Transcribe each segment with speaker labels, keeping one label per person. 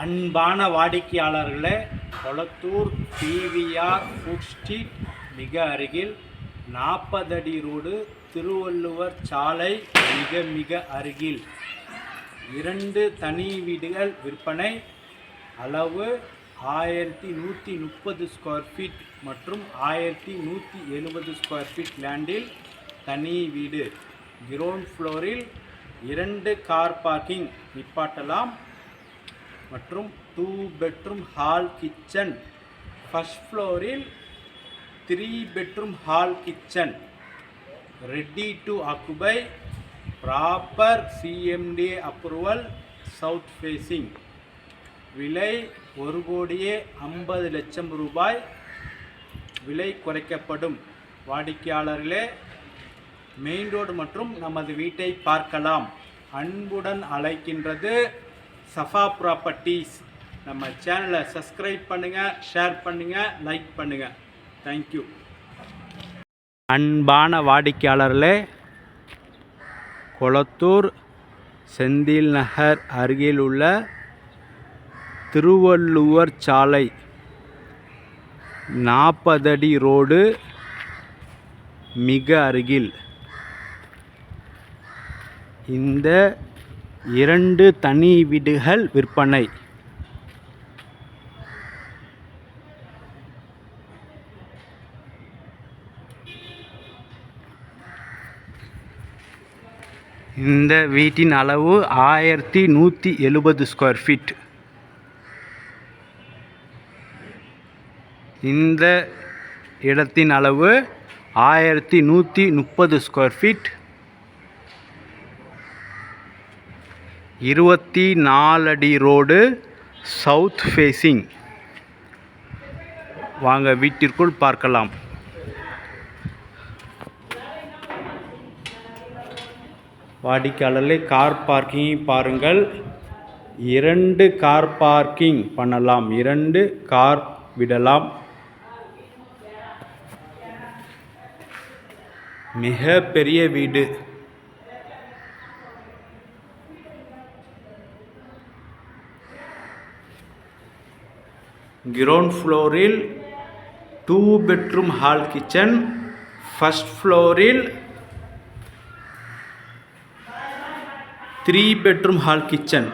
Speaker 1: அன்பான வாடிக்கையாளர்களே Kolathur PVR food street மிக அருகில் நாற்பது அடி ரோடு திருவள்ளுவர் சாலை மிக மிக அருகில். இரண்டு தனி வீடுகள் விற்பனை அளவு ஆயிரத்தி நூற்றி முப்பது ஸ்கொயர் ஃபீட் மற்றும் ஆயிரத்தி நூற்றி எழுபது ஸ்கொயர் ஃபீட் லேண்டில் தனி வீடு. கிரவுண்ட் ஃப்ளோரில் இரண்டு கார் பார்க்கிங் நிப்பாட்டலாம். மற்றும் two bedroom hall kitchen first ஃப்ளோரில் three bedroom hall kitchen ready to occupy proper CMD approval south facing விலை ஒரு கோடியே ஐம்பது லட்சம் ரூபாய். விலை குறைக்கப்படும். வாடிக்கையாளர்களே மெயின் ரோடு மற்றும் நமது வீட்டை பார்க்கலாம். அன்புடன் அழைக்கின்றது சஃபா ப்ராப்பர்ட்டிஸ் நம்ம சேனலை சப்ஸ்கிரைப் பண்ணுங்கள் ஷேர் பண்ணுங்கள் லைக் பண்ணுங்கள் தேங்க்யூ அன்பான வாடிக்கையாளர்களே கொளத்தூர் செந்தில் நகர் அருகில் உள்ள திருவள்ளுவர் சாலை நாற்பதடி ரோடு மிக அருகில். இந்த இரண்டு தனி வீடுகள் விற்பனை. இந்த வீட்டின் அளவு ஆயிரத்தி நூற்றி எழுபது ஸ்கொயர் ஃபீட் இந்த இடத்தின் அளவு ஆயிரத்தி நூற்றி முப்பது ஸ்கொயர் ஃபீட் இருபத்தி நாலடி ரோடு சவுத் ஃபேஸிங். வாங்க வீட்டிற்குள் பார்க்கலாம். வாடிக்கையாளர்களே கார் பார்க்கிங் பாருங்கள். இரண்டு கார் பார்க்கிங் பண்ணலாம். இரண்டு கார் விடலாம். மிக பெரிய வீடு. கிரவுண்ட் ஃப்ளோரில் two bedroom hall kitchen first ஃப்ளோரில் த்ரீ பெட்ரூம் ஹால் கிச்சன்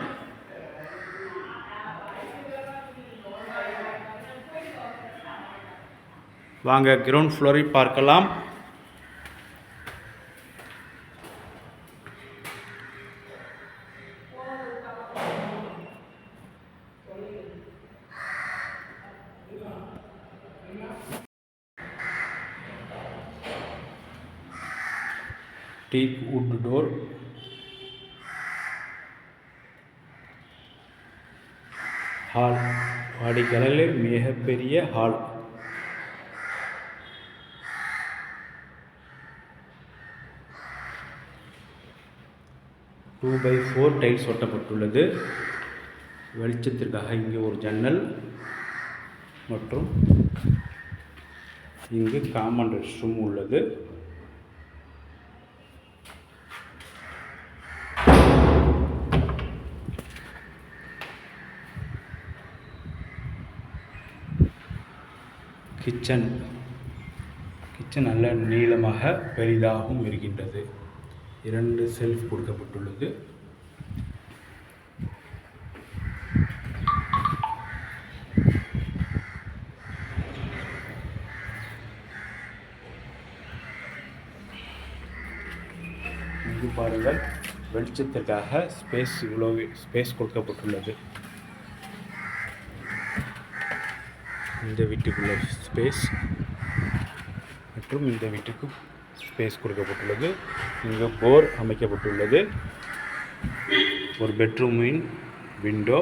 Speaker 1: வாங்க கிரவுண்ட் ஃப்ளோரை பார்க்கலாம். டீக் வுட் டோர் ஹால் வாடிக்கையாளர் மிகப்பெரிய hall two by four tiles ஒட்டப்பட்டுள்ளது. வெளிச்சத்திற்காக இங்கே ஒரு ஜன்னல் மற்றும் இங்கு காமன் ரெஸ்ட் ரூம் உள்ளது. கிச்சன். கிச்சன் நல்ல நீளமாக பெரிதாகவும் இருக்கின்றது. இரண்டு செல்ஃப் கொடுக்கப்பட்டுள்ளது. இங்கு பாருங்கள் வெளிச்சத்திற்காக ஸ்பேஸ் இவ்வளோ ஸ்பேஸ் கொடுக்கப்பட்டுள்ளது. இந்த வீட்டுக்குள்ள ஸ்பேஸ் மற்றும் இந்த வீட்டுக்கு ஸ்பேஸ் கொடுக்கப்பட்டுள்ளது. இங்கு போர் அமைக்கப்பட்டுள்ளது. ஒரு பெட்ரூமின் விண்டோ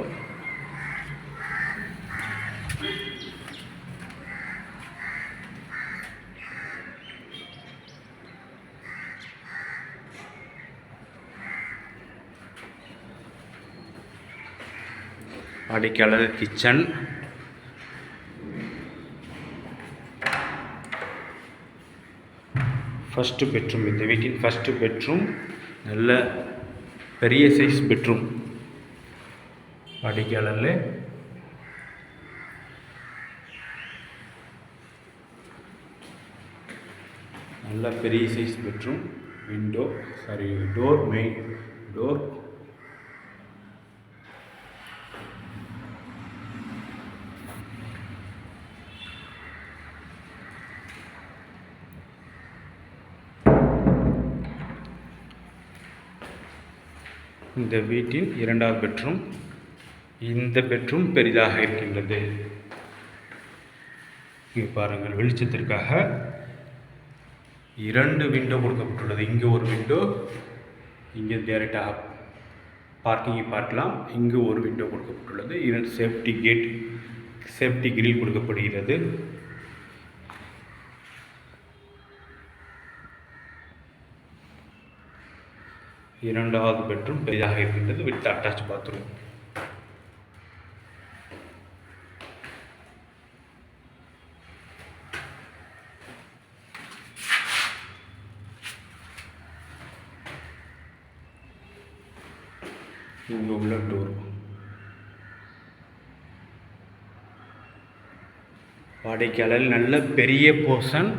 Speaker 1: வாடிக்கையாளர் கிச்சன் ஃபஸ்ட்டு பெட்ரூம் இந்த வீட்டின் ஃபஸ்ட்டு பெட்ரூம் நல்ல பெரிய சைஸ் பெட்ரூம் வாடிக்கையாளர்ல நல்ல பெரிய size bedroom window sorry door main door இந்த வீட்டின் இரண்டாவது பெட்ரூம் இந்த பெட்ரூம் பெரிதாக இருக்கின்றது. இங்கே பாருங்கள் வெளிச்சத்திற்காக இரண்டு விண்டோ கொடுக்கப்பட்டுள்ளது. இங்கே ஒரு விண்டோ இங்கே டேரெக்டாக பார்க்கிங்கை பார்க்கலாம். இங்கு ஒரு விண்டோ கொடுக்கப்பட்டுள்ளது. இரண்டு சேஃப்டி கேட் சேஃப்டி கிரில் கொடுக்கப்படுகிறது. இரண்டாவது பெட்ரூம் பெரிதாக இருக்கின்றது. வித் அட்டாச் பாத்ரூம் இங்கே உள்ள டோர் வாடிக்கையாளர் நல்ல பெரிய portion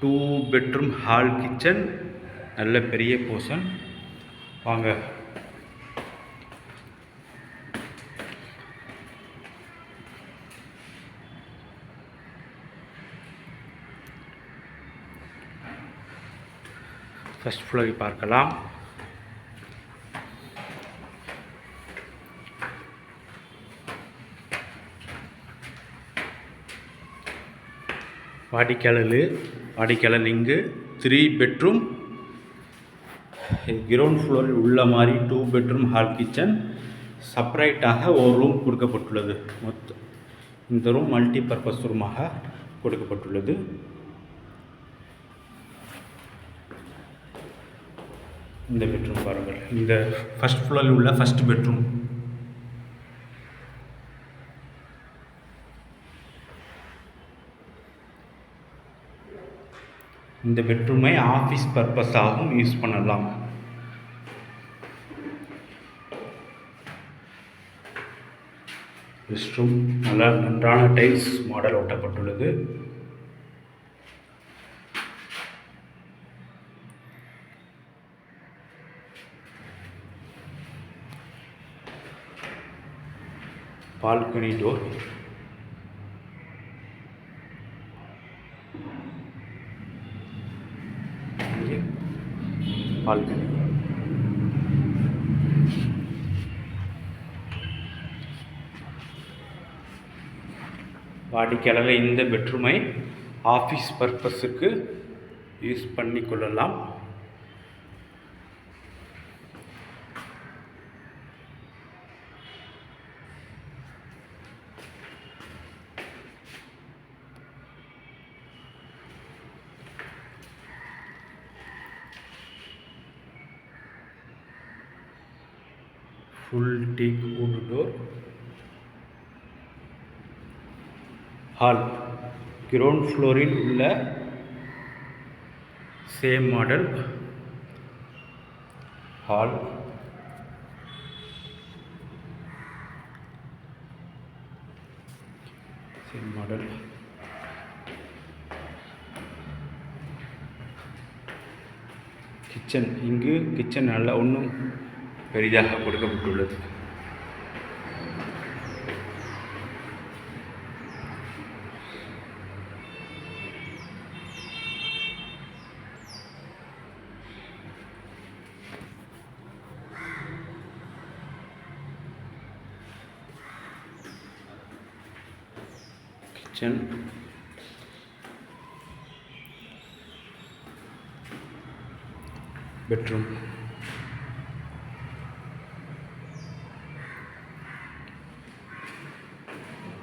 Speaker 1: two bedroom hall kitchen நல்ல பெரிய போர்ஷன் வாங்க. ஃபஸ்ட் ஃப்ளோரை பார்க்கலாம். வாடிக்கையாளர் வாடிக்கையாளர் இங்கு த்ரீ பெட்ரூம் கிரவுண்ட் ஃப்ளோரில் உள்ள மாதிரி டூ பெட்ரூம் ஹால் கிச்சன் செப்பரேட்டாக ஒரு ரூம் கொடுக்கப்பட்டுள்ளது. மொத்தம் இந்த ரூம் மல்டி பர்பஸ் ரூமாக கொடுக்கப்பட்டுள்ளது. இந்த பெட்ரூம் பாருங்கள். இந்த ஃபஸ்ட் ஃப்ளோரில் உள்ள ஃபர்ஸ்ட் பெட்ரூம் இந்த பெட்ரூமை ஆஃபீஸ் பர்பஸாகவும் யூஸ் பண்ணலாம். ரெஸ்ட் ரூம் நல்லா நன்றான டைல்ஸ் மாடல் ஒட்டப்பட்டுள்ளது. Balcony door. இங்கே பால்கனி. வாடிக்கையாளர் இந்த பெட்ரூமை ஆஃபீஸ் பர்பஸுக்கு யூஸ் பண்ணி கொள்ளலாம் full teak wood door hall ground ஃப்ளோரில் உள்ள same model hall same model kitchen இங்கு கிச்சன் நல்லா ஒன்றும் பெரிதாக கொடுக்கப்பட்டுள்ளது. Kitchen bedroom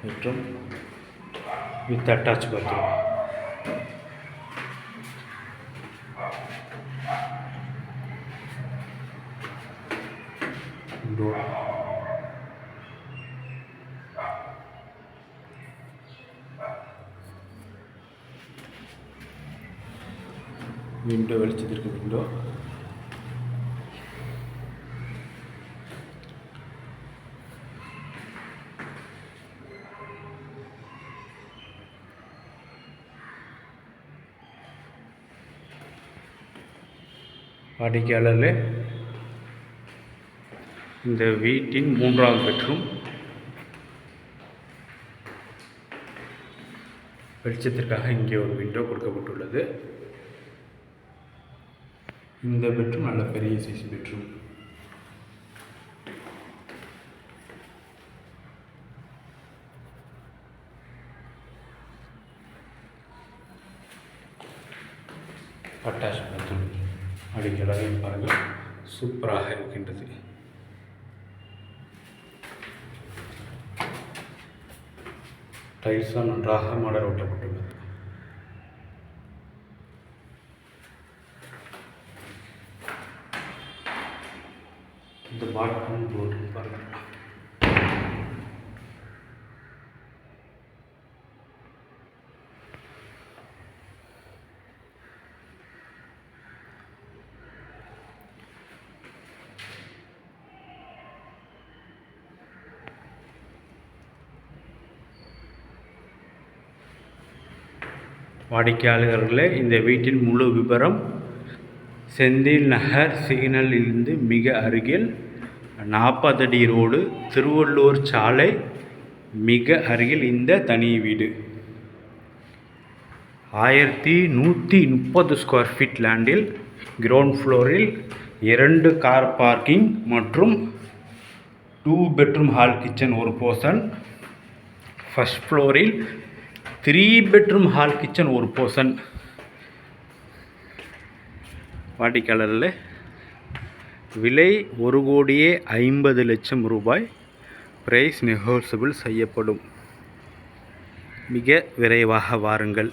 Speaker 1: bedroom with attach bathroom window வெளிச்சத்திற்கு விண்டோ வாடிக்கையாளர்களே இந்த வீட்டின் மூன்றாவது பெட்ரூம். வெளிச்சத்திற்காக இங்கே ஒரு விண்டோ கொடுக்கப்பட்டுள்ளது. இந்த பெட்ரூம் நல்ல பெரிய சைஸ் பெட்ரூம் அட்டாச் பெட்ரூம் அடிக்கலாக பாருங்கள் சூப்பராக இருக்கின்றது. டைல்ஸாக நன்றாக மாடல் ஓட்டப்பட்டுள்ளது இந்த பாட்ரூம் போட்டு பார்க்கலாம் வாடிக்கையாளர்களே இந்த வீட்டின் முழு விவரம் செந்தில் நகர் சிக்னலிலிருந்து மிக அருகில் நாற்பது அடி ரோடு திருவள்ளூர் சாலை மிக அருகில் இந்த தனி வீடு. ஆயிரத்தி நூற்றி முப்பது ஸ்கொயர் ஃபீட் லேண்டில் கிரவுண்ட் ஃப்ளோரில் இரண்டு கார் பார்க்கிங் மற்றும் டூ பெட்ரூம் ஹால் கிச்சன் ஒரு போர்ஷன் ஃபஸ்ட் ஃப்ளோரில் த்ரீ பெட்ரூம் ஹால் கிச்சன் ஒரு போர்ஷன் வாடிக்கையாளரில் விலை ஒரு கோடியே ஐம்பது லட்சம் ரூபாய் பிரைஸ் நெகோசபிள் செய்யப்படும். மிக விரைவாக வாருங்கள்.